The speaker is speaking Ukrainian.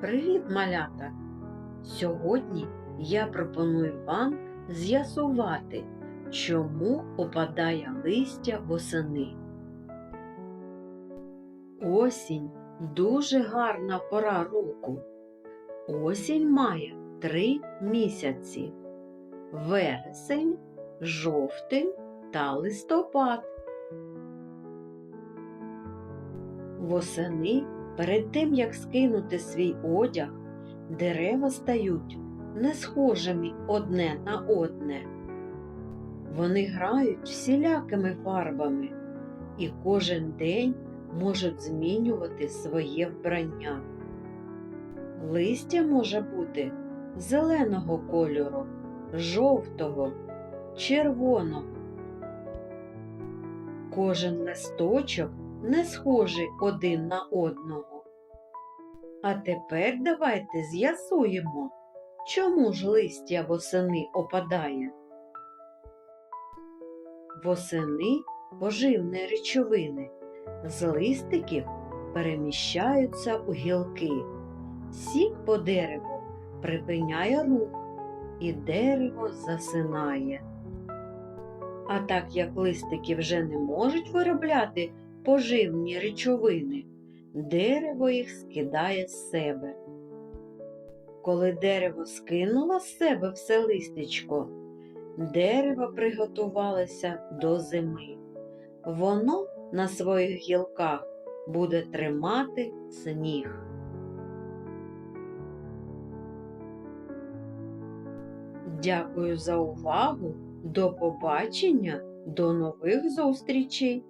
Привіт, малята! Сьогодні я пропоную вам з'ясувати, чому опадає листя восени. Осінь дуже гарна пора року. Осінь має три місяці вересень, жовтень та листопад. Восени Перед тим, як скинути свій одяг, дерева стають не схожими одне на одне. Вони грають всілякими фарбами і кожен день можуть змінювати своє вбрання. Листя може бути зеленого кольору, жовтого, червоного. Кожен листочок не схожі один на одного. А тепер давайте з'ясуємо, чому ж листя восени опадає. Восени поживні речовини з листиків переміщаються у гілки. Сік по дереву припиняє рух, і дерево засинає. А так як листики вже не можуть виробляти поживні речовини, дерево їх скидає з себе. Коли дерево скинуло з себе все листечко, дерево приготувалося до зими. Воно на своїх гілках буде тримати сніг. Дякую за увагу. До побачення, до нових зустрічей!